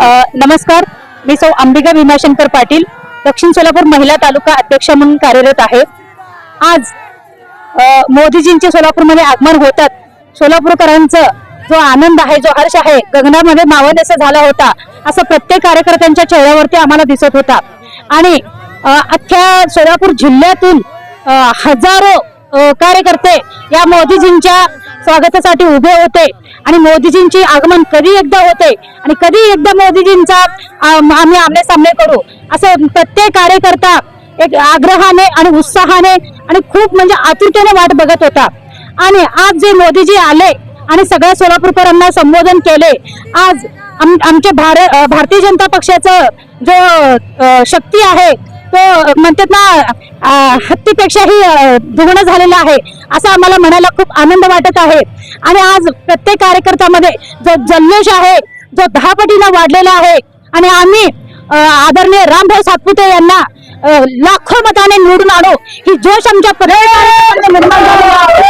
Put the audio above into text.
नमस्कार. मी सौ अंबिका भीमाशंकर पाटील दक्षिण सोलापूर महिला तालुका अध्यक्ष म्हणून कार्यरत आहे. आज मोदीजींचे सोलापूरमध्ये आगमन होतात. सोलापूरकरांचं जो आनंद आहे जो हर्ष आहे गगनामध्ये मावळेसा झाला होता असं प्रत्येक कार्यकर्त्यांच्या चेहऱ्यावरती आम्हाला दिसत होता. आणि अख्ख्या सोलापूर जिल्ह्यातून हजारो कार्यकर्ते या मोदीजींच्या स्वागतासाठी उभे होते आणि मोदीजींची आगमन कधी एकदा होते आणि कधी एकदा मोदीजींचा आम्ही आमने सामने करू? असं प्रत्येक कार्यकर्ता एक आग्रहाने आणि उत्साहाने आणि खूप म्हणजे आतुरतेने वाट बघत होता. आणि आज जे मोदीजी आले आणि सगळ्या सोलापूरकरांना संबोधन केले आज आम आमच्या भारत भारतीय जनता पक्षाचं जो शक्ती आहे तो म्हणतात ना हत्तीपेक्षाही दुगुण झालेला आहे असं आम्हाला म्हणायला खूप आनंद वाटत आहे आणि आज प्रत्येक कार्यकर्त्यामध्ये जो जल्लोष आहे जो दहा पटीनं वाढलेला आहे आणि आम्ही आदरणीय रामभाऊ सातपुते यांना लाखो मताने निवडून आणू ही जोश आमच्या प्रत्येक निर्माण झालेला आहे.